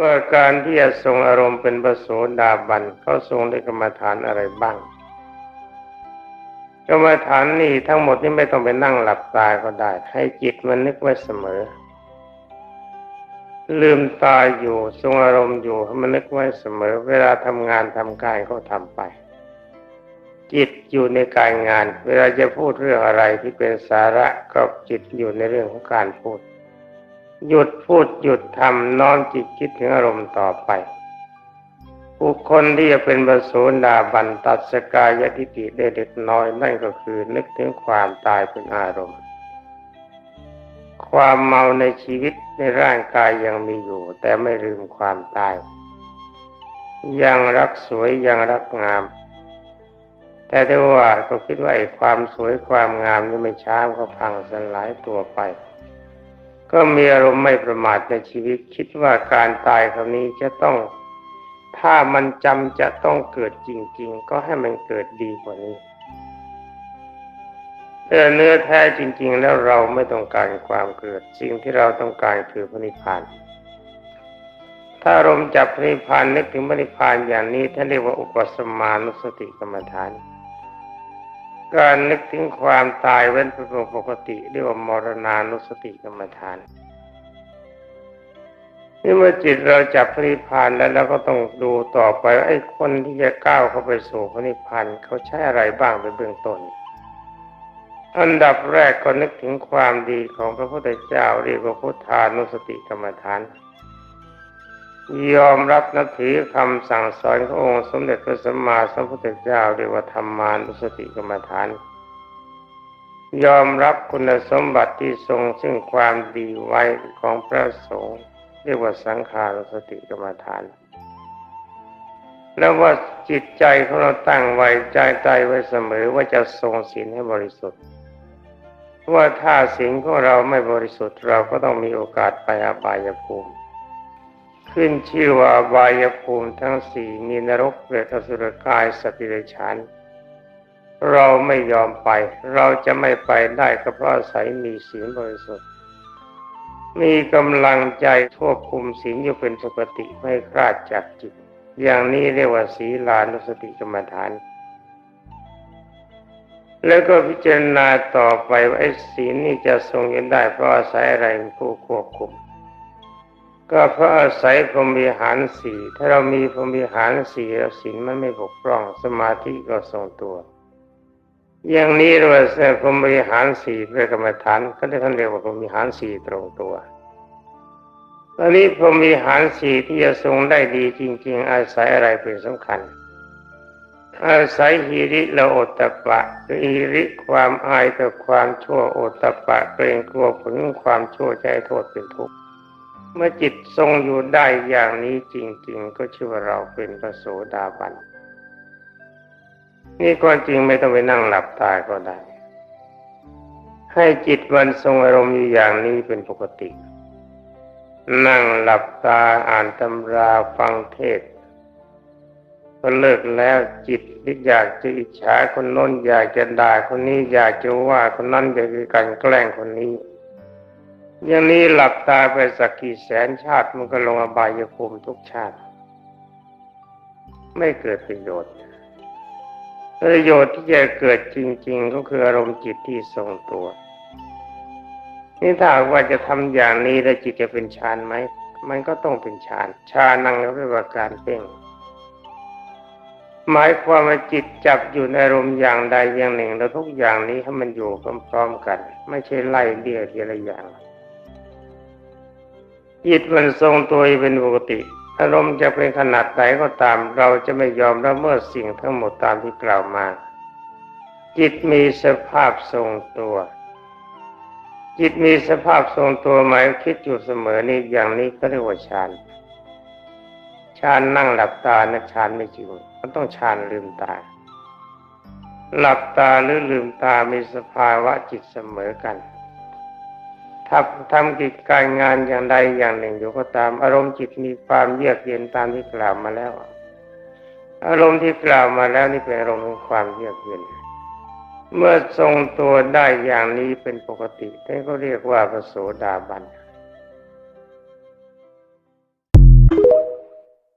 ว่าการที่จะทรงอารมณ์เป็นปโสดาบันเขาทรงด้กรรมฐานอะไรบ้าง กรรมฐานนี่ทั้งหมดนี่ไม่ต้องไปนั่งหลับตาก็ได้ ให้จิตมันนึกไว้เสมอ ลืมตาอยู่ ทรงอารมณ์อยู่ให้มันนึกไว้เสมอ เวลาทำงานทำการเขาทำไป จิตอยู่ในการงาน เวลาจะพูดเรื่องอะไรที่เป็นสาระก็จิตอยู่ในเรื่องของการพูด หยุดพูดหยุดทำน้อมจิตคิดถึงอารมณ์ต่อไปบุคคลที่จะเป็นบรโสดาบันตัดสกายทิฏฐิได้เล็กน้อยนั่นก็คือนึกถึงความตายเป็นอารมณ์ ความเมาในชีวิตในร่างกายยังมีอยู่ แต่ไม่ลืมความตาย ยังรักสวยยังรักงาม แต่ได้ว่าก็คิดว่าไอ้ความสวยความงามนี่ไม่ช้าก็พังสลายตัวไป ก็มีอารมณ์ไม่ประมาทในชีวิต คิดว่าการตายคราวนี้จะต้อง ถ้ามันจำจะต้องเกิดจริง ๆ ก็ให้มันเกิดดีกว่านี้แต่เนื้อแท้จริง ๆ แล้วเราไม่ต้องการความเกิด สิ่งที่เราต้องการคือพระนิพพาน ถ้าอารมจับพระนิพพานนึกถึงพระนิพพานอย่างนี้ท่านเรียกว่าอุปสมานุสติกรรมฐาน การนึกถึงความตายเว้นเป็นปกติเรียกว่ามรณานุสติกรรมฐานนี่เมื่อจิตเราจับพระนิพพานแล้วเราก็ต้องดูต่อไปว่าไอ้คนที่จะก้าวเข้าไปสู่พระนิพพานเขาใช้อะไรบ้างเป็นเบื้องต้น อันดับแรกก็นึกถึงความดีของพระพุทธเจ้าเรียกว่าพุทธานุสติกรรมฐาน ยอมรับนับถือคำสั่งสอนขององค์สมเด็จพระสัมมาสัมพุทธเจ้าเรียกว่าธรรมานุสติกรรมฐาน ยอมรับคุณสมบัติที่ทรงซึ่งความดีไว้ของพระสงฆ์เรียกว่าสังขารุสติกรรมฐาน แล้วว่าจิตใจของเราตั้งไว้ใจใจไว้เสมอว่าจะทรงศีลให้บริสุทธิ์ว่าถ้าศีลของเราไม่บริสุทธิ์เราก็ต้องมีโอกาสไปอาบายภูมิ ขึ้นชื่อว่าบายภูมิทั้งสี่มีนรกเปรตสุรกายสติเรกชันเราไม่ยอมไป เราจะไม่ไปได้ก็เพราะอาศัยมีศีลบริสุทธิ์ มีกำลังใจควบคุมศีลอยู่เป็นปกติไม่คลาดจากจิต อย่างนี้เรียกว่าศีลานุสติกรรมฐาน แล้วก็พิจารณาต่อไปว่าไอ้ศีลนี่จะทรงยู่ได้เพราะอาศัยอะไรผู้ควบคุม ก็เพราะอาศัยพรหมวิหารสี่ถ้าเรามีพรหมวิหารสี่แล้วศีลมันไม่บกพร่องสมาธิก็ทรงตัว อย่างนี้เราจะพรหมวิหารสี่เป็นกรรมฐานก็ได้ท่านเรียกว่าพรหมวิหารสี่ตรงตัวตอนนี้พรหมวิหารสี่ที่จะทรงได้ดีจริง ๆ อาศัยอะไรเป็นสำคัญ อาศัยฮิริและโอตตะปะคือฮิริความอายต่อความชั่วโอตตะปะเกรงกลัวผลของความชั่วใจโทษเป็นทุกข์ เมื่อจิตทรงอยู่ได้อย่างนี้จริง ๆ ก็ชื่อว่าเราเป็นพระโสดาบัน นี่ก็จริงไม่ต้องไปนั่งหลับตาก็ได้ ให้จิตมันทรงอารมณ์อยู่อย่างนี้เป็นปกติ นั่งหลับตาอ่านตำราฟังเทศน์ก็เลิกแล้วจิตที่อยากจะอิจฉาคนโน้นอยากจะด่าคนนี้อยากจะว่าคนนั้นอยากจะกันแกล้งคนนี้ อย่างนี้หลับตาไปสักกี่แสนชาติมันก็ลงอบายภูมิทุกชาติ ไม่เกิดประโยชน์ ประโยชน์ที่จะเกิดจริง ๆ ก็คืออารมณ์จิตที่ทรงตัว นี่ถ้าว่าจะทำอย่างนี้แล้วจิตจะเป็นฌานไหมมันก็ต้องเป็นฌานฌานังเรียกว่าการเพ่งหมายความว่าจิตจับอยู่ในอารมณ์อย่างใดอย่างหนึ่ง แล้วทุกอย่างนี้ให้มันอยู่พร้อมๆกัน ไม่ใช่ไล่เลี่ยทีละอย่าง จิตมันทรงตัวเป็นปกติอารมณ์จะเป็นขนาดไหนก็ตาม เราจะไม่ยอมละเมิดสิ่งทั้งหมดตามที่กล่าวมา จิตมีสภาพทรงตัว จิตมีสภาพทรงตัวหมายคิดอยู่เสมอนี่อย่างนี้ก็เรียกว่าฌานฌานนั่งหลับตานะฌานไม่จริงมันต้องฌานลืมตา หลับตาหรือลืมตามีสภาวะจิตเสมอกัน ถ้าทำกิจการงานอย่างใดอย่างหนึ่งอยู่ก็ตาม อารมณ์จิตมีความเยือกเย็นตามที่กล่าวมาแล้ว อารมณ์ที่กล่าวมาแล้วนี่เป็นอารมณ์ของความเยือกเย็น เมื่อทรงตัวได้อย่างนี้เป็นปกติท่านก็เรียกว่าพระโสดาบัน